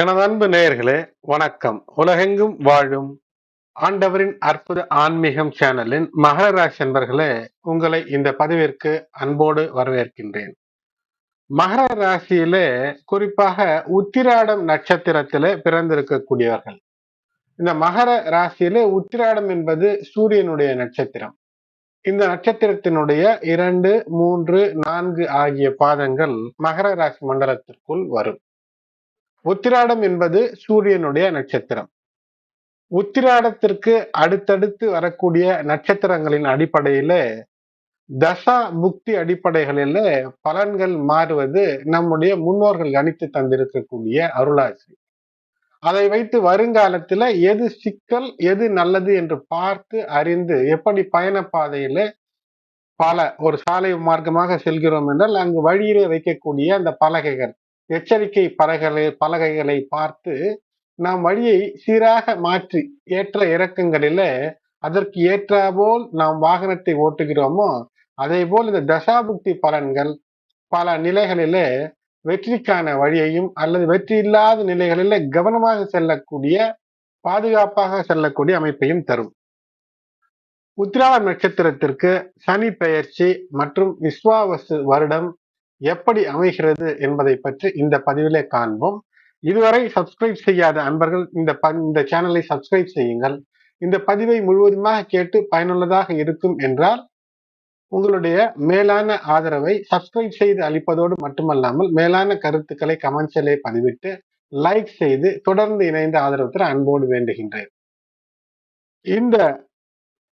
எனது அன்பு நேயர்களே வணக்கம். உலகெங்கும் வாழும் ஆண்டவரின் அற்புத ஆன்மீகம் சேனலின் மகரராசி என்பர்களே உங்களை இந்த பதிவிற்கு அன்போடு வரவேற்கின்றேன். மகர ராசியிலே குறிப்பாக உத்திராடம் நட்சத்திரத்திலே பிறந்திருக்கக்கூடியவர்கள். இந்த மகர ராசியிலே உத்திராடம் என்பது சூரியனுடைய நட்சத்திரம். இந்த நட்சத்திரத்தினுடைய இரண்டு மூன்று நான்கு ஆகிய பாதங்கள் மகர ராசி மண்டலத்திற்குள் வரும். உத்திராடம் என்பது சூரியனுடைய நட்சத்திரம். உத்திராடத்திற்கு அடுத்தடுத்து வரக்கூடிய நட்சத்திரங்களின் அடிப்படையில தசா புக்தி அடிப்படைகளில பலன்கள் மாறுவது நம்முடைய முன்னோர்கள் கணித்து தந்திருக்கக்கூடிய அருளாசி அதை வைத்து வருங்காலத்துல எது சிக்கல் எது நல்லது என்று பார்த்து அறிந்து எப்படி பயண பாதையில பல ஒரு சாலை மார்க்கமாக செல்கிறோம் என்றால் அங்கு வழியிலே வைக்கக்கூடிய அந்த பலகைகள் எச்சரிக்கை பலகலை பலகைகளை பார்த்து நாம் வழியை சீராக மாற்றி ஏற்ற இறக்கங்களில அதற்கு ஏற்றாபோல் நாம் வாகனத்தை ஓட்டுகிறோமோ அதே போல் இந்த தசாபுக்தி பலன்கள் பல நிலைகளில வெற்றிக்கான வழியையும் அல்லது வெற்றி இல்லாத நிலைகளில கவனமாக செல்லக்கூடிய பாதுகாப்பாக செல்லக்கூடிய அமைப்பையும் தரும். உத்திராட நட்சத்திரத்திற்கு சனி பெயர்ச்சி மற்றும் விஸ்வாவசு வருடம் எப்படி அமைகிறது என்பதை பற்றி இந்த பதிவிலே காண்போம். இதுவரை சப்ஸ்கிரைப் செய்யாத அன்பர்கள் இந்த இந்த சேனலை சப்ஸ்கிரைப் செய்யுங்கள். இந்த பதிவை முழுவதுமாக கேட்டு பயனுள்ளதாக இருக்கும் என்றால் உங்களுடைய மேலான ஆதரவை சப்ஸ்கிரைப் செய்து அளிப்பதோடு மட்டுமல்லாமல் மேலான கருத்துக்களை கமெண்ட்ஸிலே பதிவிட்டு லைக் செய்து தொடர்ந்து இணைந்த ஆதரவு அன்போடு வேண்டுகின்றேன். இந்த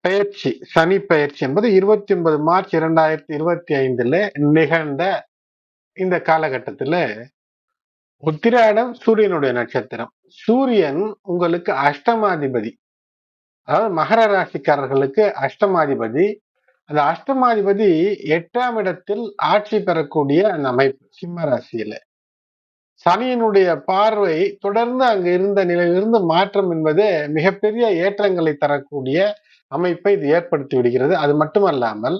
பயிற்சி சனி பயிற்சி என்பது இருபத்தி ஒன்பது மார்ச் இரண்டாயிரத்தி இருபத்தி ஐந்துல நிகழ்ந்த இந்த காலகட்டத்துல உத்திராடம் சூரியனுடைய நட்சத்திரம். சூரியன் உங்களுக்கு அஷ்டமாதிபதி. அதாவது மகர ராசிக்காரர்களுக்கு அஷ்டமாதிபதி. அந்த அஷ்டமாதிபதி எட்டாம் இடத்தில் ஆட்சி பெறக்கூடிய அந்த அமைப்பு சிம்ம ராசியில. சனியினுடைய பார்வை தொடர்ந்து அங்கு இருந்த நிலையிலிருந்து மாற்றம் என்பது மிகப்பெரிய ஏற்றங்களை தரக்கூடிய அமைப்பை இது ஏற்படுத்தி விடுகிறது. அது மட்டுமல்லாமல்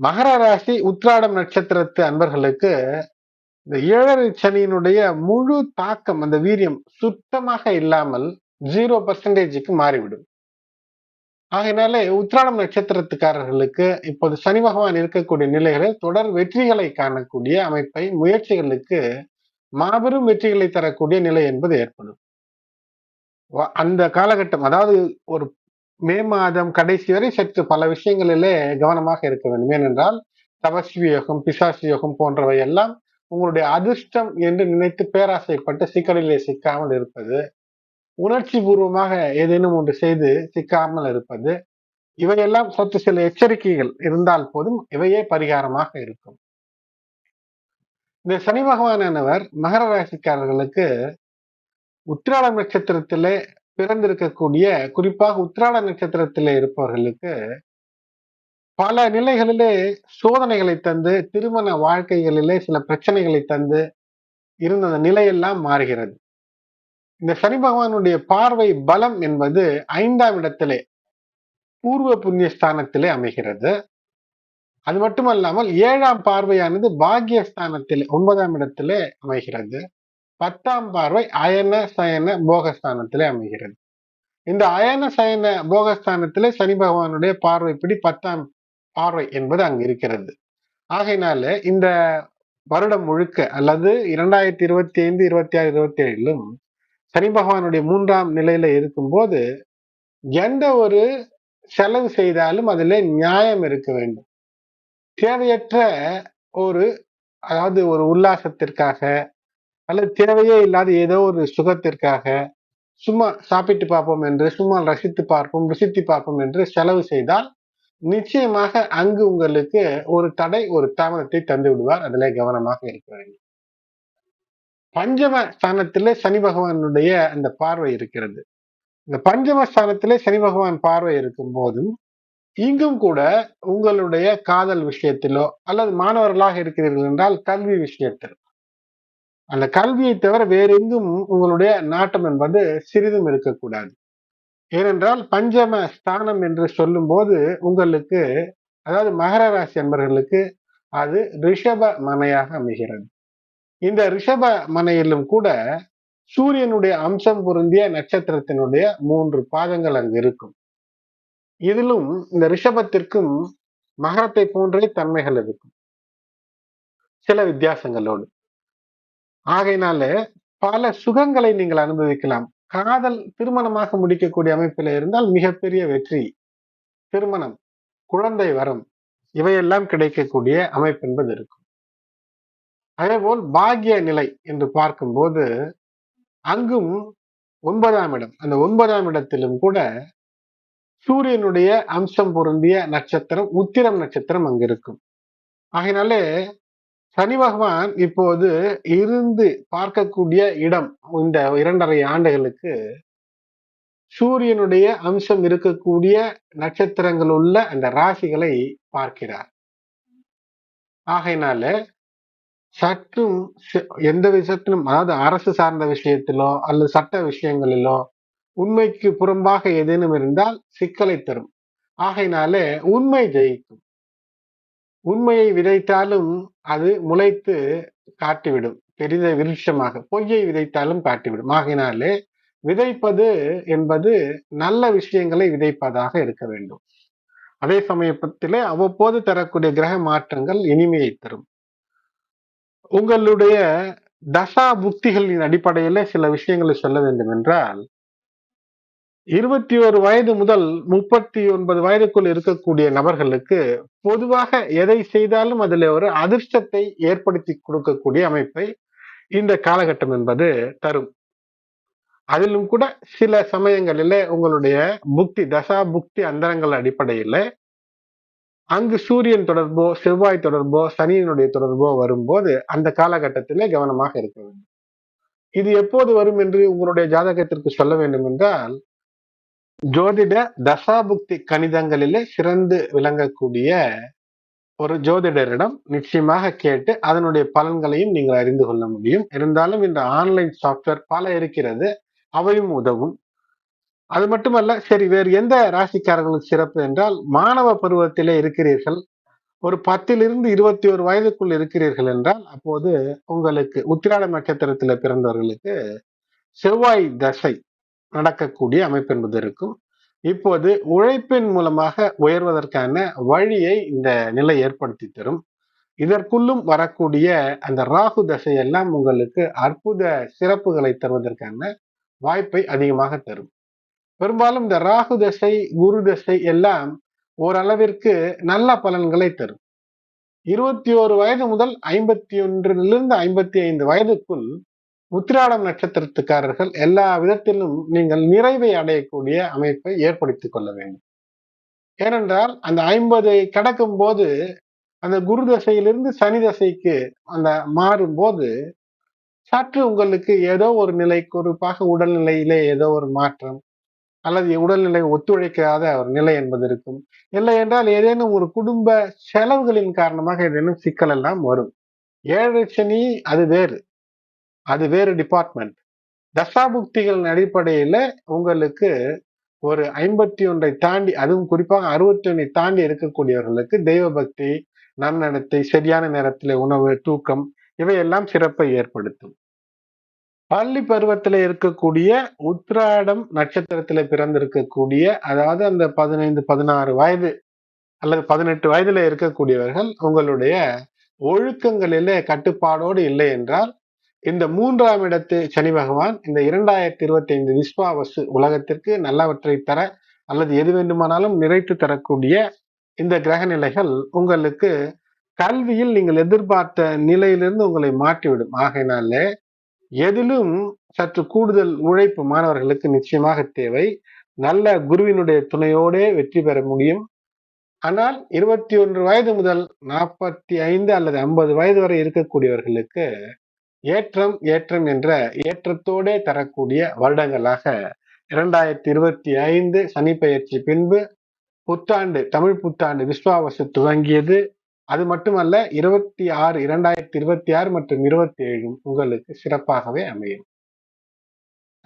மகர ராசி உத்ராடம் நட்சத்திரத்து அன்பர்களுக்கு இந்த ஏழரை சனியினுடைய முழு தாக்கம் அந்த வீரியம் சுத்தமாக இல்லாமல் ஜீரோ பர்சன்டேஜுக்கு மாறிவிடும். ஆகையினாலே உத்ராடம் நட்சத்திரத்துக்காரர்களுக்கு இப்போது சனி பகவான் இருக்கக்கூடிய நிலைகளில் தொடர் வெற்றிகளை காணக்கூடிய அமைப்பை முயற்சிகளுக்கு மாபெரும் வெற்றிகளை தரக்கூடிய நிலை என்பது ஏற்படும். அந்த காலகட்டம் அதாவது ஒரு மே மாதம் கடைசி வரை சற்று பல விஷயங்களிலே கவனமாக இருக்க வேண்டும். ஏனென்றால் தபஸ்வி யோகம் பிசாசு யோகம் போன்றவை எல்லாம் உங்களுடைய அதிர்ஷ்டம் என்று நினைத்து பேராசைப்பட்டு சிக்கலிலே சிக்காமல் இருப்பது உணர்ச்சி பூர்வமாக ஏதேனும் ஒன்று செய்து சிக்காமல் இருப்பது இவையெல்லாம் சற்று சில எச்சரிக்கைகள் இருந்தால் போதும் இவையே பரிகாரமாக இருக்கும். இந்த சனி பகவானவர் மகர ராசிக்காரர்களுக்கு உத்திராட நட்சத்திரத்திலே பிறந்திருக்கக்கூடிய குறிப்பாக உத்திராட நட்சத்திரத்திலே இருப்பவர்களுக்கு பல நிலைகளிலே சோதனைகளை தந்து திருமண வாழ்க்கைகளிலே சில பிரச்சனைகளை தந்து இருந்த அந்த நிலையெல்லாம் மாறுகிறது. இந்த சனி பகவானுடைய பார்வை பலம் என்பது ஐந்தாம் இடத்திலே பூர்வ புண்ணியஸ்தானத்திலே அமைகிறது. அது மட்டுமல்லாமல் ஏழாம் பார்வையானது பாக்கியஸ்தானத்தில் ஒன்பதாம் இடத்திலே அமைகிறது. பத்தாம் பார்வை அயன சயன போகஸ்தானத்திலே அமைகிறது. இந்த அயன சயன போகஸ்தானத்திலே சனி பகவானுடைய பார்வைப்படி பத்தாம் பார்வை என்பது அங்கு இருக்கிறது. ஆகையினால இந்த வருடம் முழுக்க அல்லது இரண்டாயிரத்தி இருபத்தி ஐந்து இருபத்தி ஆறு இருபத்தி ஏழிலும் சனி பகவானுடைய மூன்றாம் நிலையில இருக்கும்போது எந்த ஒரு செலவு செய்தாலும் அதுல நியாயம் இருக்க வேண்டும். தேவையற்ற ஒரு அதாவது ஒரு உல்லாசத்திற்காக அல்லது தேவையே இல்லாத ஏதோ ஒரு சுகத்திற்காக சும்மா சாப்பிட்டு பார்ப்போம் என்று சும்மா ரசித்து பார்ப்போம் ருசித்து பார்ப்போம் என்று செலவு செய்தால் நிச்சயமாக அங்கு உங்களுக்கு ஒரு தடை ஒரு தாமதத்தை தந்து விடுவார். அதிலே கவனமாக இருக்க வேண்டும். பஞ்சம ஸ்தானத்திலே சனி பகவானுடைய அந்த பார்வை இருக்கிறது. இந்த பஞ்சம ஸ்தானத்திலே சனி பகவான் பார்வை இருக்கும் போதும் இங்கும் கூட உங்களுடைய காதல் விஷயத்திலோ அல்லது மாணவர்களாக இருக்கிறீர்கள் என்றால் கல்வி விஷயத்தில் அந்த கல்வியை தவிர வேறெங்கும் உங்களுடைய நாட்டம் என்பது சிறிதும் இருக்கக்கூடாது. ஏனென்றால் பஞ்சம ஸ்தானம் என்று சொல்லும் போது உங்களுக்கு அதாவது மகர ராசி என்பவர்களுக்கு அது ரிஷப மனையாக அமைகிறது. இந்த ரிஷப மனையிலும் கூட சூரியனுடைய அம்சம் பொருந்திய நட்சத்திரத்தினுடைய மூன்று பாதங்கள் அங்கு இருக்கும். இதிலும் இந்த ரிஷபத்திற்கும் மகரத்தை போன்றே தன்மைகள் இருக்கும். சில வித்தியாசங்களோடு. ஆகையினால பல சுகங்களை நீங்கள் அனுபவிக்கலாம். காதல் திருமணமாக முடிக்கக்கூடிய அமைப்பில் இருந்தால் மிகப்பெரிய வெற்றி. திருமணம் குழந்தை வரம் இவையெல்லாம் கிடைக்கக்கூடிய அமைப்பு என்பது இருக்கும். அதேபோல் பாகிய நிலை என்று பார்க்கும்போது அங்கும் ஒன்பதாம் இடம் அந்த ஒன்பதாம் இடத்திலும் கூட சூரியனுடைய அம்சம் பொருந்திய நட்சத்திரம் உத்திரம் நட்சத்திரம் அங்கு இருக்கும் ஆகையினாலே சனி பகவான் இப்போது இருந்து பார்க்கக்கூடிய இடம் இந்த இரண்டரை ஆண்டுகளுக்கு சூரியனுடைய அம்சம் இருக்கக்கூடிய நட்சத்திரங்கள் உள்ள அந்த ராசிகளை பார்க்கிறார். ஆகையினால சற்றும் எந்த விஷயத்திலும் அதாவது அரசு சார்ந்த விஷயத்திலோ அல்லது சட்ட விஷயங்களிலோ உண்மைக்கு புறம்பாக ஏதேனும் இருந்தால் சிக்கலை தரும். ஆகையினாலே உண்மை ஜெயிக்கும். உண்மையை விதைத்தாலும் அது முளைத்து காட்டிவிடும். பெரித விருட்சமாக பொய்யை விதைத்தாலும் காட்டிவிடும். ஆகினாலே விதைப்பது என்பது நல்ல விஷயங்களை விதைப்பதாக இருக்க வேண்டும். அதே சமயத்திலே அவ்வப்போது தரக்கூடிய கிரக மாற்றங்கள் இனிமையை தரும். உங்களுடைய தசா புக்திகளின் அடிப்படையில சில விஷயங்களை சொல்ல வேண்டும் என்றால் இருபத்தி ஒரு வயது முதல் முப்பத்தி ஒன்பது வயதுக்குள் இருக்கக்கூடிய நபர்களுக்கு பொதுவாக எதை செய்தாலும் அதில் ஒரு அதிர்ஷ்டத்தை ஏற்படுத்தி கொடுக்கக்கூடிய அமைப்பை இந்த காலகட்டம் என்பது தரும். அதிலும் கூட சில சமயங்களில உங்களுடைய புக்தி தசா புக்தி அந்தரங்கள் அடிப்படையில அங்கு சூரியன் தொடர்போ செவ்வாய் தொடர்போ சனியினுடைய தொடர்போ வரும்போது அந்த காலகட்டத்திலே கவனமாக இருக்க வேண்டும். இது எப்போது வரும் என்று உங்களுடைய ஜாதகத்திற்கு சொல்ல வேண்டும் என்றால் ஜோதிட தசாபுக்தி கணிதங்களிலே சிறந்து விளங்கக்கூடிய ஒரு ஜோதிடரிடம் நிச்சயமாக கேட்டு அதனுடைய பலன்களையும் நீங்கள் அறிந்து கொள்ள முடியும். இருந்தாலும் இந்த ஆன்லைன் சாஃப்ட்வேர் பல இருக்கிறது. அவையும் உதவும். அது மட்டுமல்ல சரி வேறு எந்த ராசிக்காரர்களுக்கு சிறப்பு என்றால் மாணவ பருவத்திலே இருக்கிறீர்கள். ஒரு பத்திலிருந்து இருபத்தி ஒரு வயதுக்குள் இருக்கிறீர்கள் என்றால் அப்போது உங்களுக்கு உத்திராட நட்சத்திரத்தில் பிறந்தவர்களுக்கு செவ்வாய் தசை நடக்கக்கூடிய அமைப்பு என்பது இருக்கும். இப்போது உழைப்பின் மூலமாக உயர்வதற்கான வழியை இந்த நிலை ஏற்படுத்தி தரும். இதற்குள்ளும் வரக்கூடிய அந்த ராகு தசை எல்லாம் உங்களுக்கு அற்புத சிறப்புகளை தருவதற்கான வாய்ப்பை அதிகமாக தரும். பெரும்பாலும் இந்த ராகு தசை குரு தசை எல்லாம் ஓரளவிற்கு நல்ல பலன்களை தரும். இருபத்தி ஓரு வயது முதல் ஐம்பத்தி ஒன்றிலிருந்து ஐம்பத்தி ஐந்து வயதுக்குள் உத்திராடம் நட்சத்திரத்துக்காரர்கள் எல்லா விதத்திலும் நீங்கள் நிறைவை அடையக்கூடிய அமைப்பை ஏற்படுத்திக் கொள்ள வேண்டும். ஏனென்றால் அந்த ஐம்பதை கடக்கும் போது அந்த குரு தசையிலிருந்து சனி தசைக்கு அந்த மாறும் போது சற்று உங்களுக்கு ஏதோ ஒரு நிலை குறிப்பாக உடல்நிலையிலே ஏதோ ஒரு மாற்றம் அல்லது உடல்நிலை ஒத்துழைக்காத ஒரு நிலை என்பது இருக்கும். இல்லை என்றால் ஏதேனும் ஒரு குடும்ப செலவுகளின் காரணமாக ஏதேனும் சிக்கல் எல்லாம் வரும். ஏழு சனி அது வேறு. அது வேறு டிபார்ட்மெண்ட் தசாபுக்திகளின் அடிப்படையில உங்களுக்கு ஒரு ஐம்பத்தி ஒன்றை தாண்டி அதுவும் குறிப்பாக அறுபத்தி ஒன்றை தாண்டி இருக்கக்கூடியவர்களுக்கு தெய்வ பக்தி நன்னடத்தை சரியான நேரத்தில் உணவு தூக்கம் இவையெல்லாம் சிறப்பை ஏற்படுத்தும். பள்ளி பருவத்தில் இருக்கக்கூடிய உத்ராடம் நட்சத்திரத்துல பிறந்திருக்கக்கூடிய அதாவது அந்த பதினைந்து பதினாறு வயது அல்லது பதினெட்டு வயதுல இருக்கக்கூடியவர்கள் உங்களுடைய ஒழுக்கங்களிலே கட்டுப்பாடோடு இல்லை என்றால் இந்த மூன்றாம் இடத்து சனி பகவான் இந்த இரண்டாயிரத்தி இருபத்தி ஐந்து விஸ்வாவசு உலகத்திற்கு நல்லவற்றை தர அல்லது எது வேண்டுமானாலும் நிறைத்து தரக்கூடிய இந்த கிரக நிலைகள் உங்களுக்கு கல்வியில் நீங்கள் எதிர்பார்த்த நிலையிலிருந்து உங்களை மாற்றிவிடும். ஆகையினாலே எதிலும் சற்று கூடுதல் உழைப்பு மாணவர்களுக்கு நிச்சயமாக தேவை. நல்ல குருவினுடைய துணையோடே வெற்றி பெற முடியும். ஆனால் இருபத்தி ஒன்று வயது முதல் நாற்பத்தி ஐந்து அல்லது ஐம்பது வயது வரை இருக்கக்கூடியவர்களுக்கு ஏற்றம் ஏற்றம் என்ற ஏற்றத்தோடே தரக்கூடிய வருடங்களாக இரண்டாயிரத்தி இருபத்தி ஐந்து சனி பயிற்சி பின்பு புத்தாண்டு தமிழ் புத்தாண்டு விஸ்வாவசு துவங்கியது. அது மட்டுமல்ல இருபத்தி ஆறு இரண்டாயிரத்தி இருபத்தி ஆறு மற்றும் இருபத்தி ஏழும் உங்களுக்கு சிறப்பாகவே அமையும்.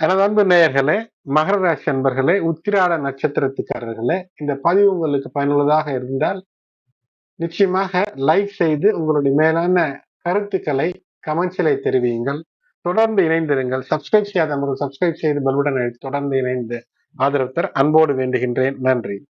எனது அன்பு நேயர்களே மகர ராசி அன்பர்களே உத்திராட நட்சத்திரத்துக்காரர்களே இந்த பதிவு உங்களுக்கு பயனுள்ளதாக இருந்தால் நிச்சயமாக லைக் செய்து உங்களுடைய மேலான கருத்துக்களை கமெண்ட்ஸிலே தெரிவியுங்கள். தொடர்ந்து இணைந்திருங்கள். சப்ஸ்கிரைப் செய்யாதவர்கள் சப்ஸ்கிரைப் செய்து பெல்லுடன் தொடர்ந்து இணைந்து ஆதரவு தர அன்போடு வேண்டுகின்றேன். நன்றி.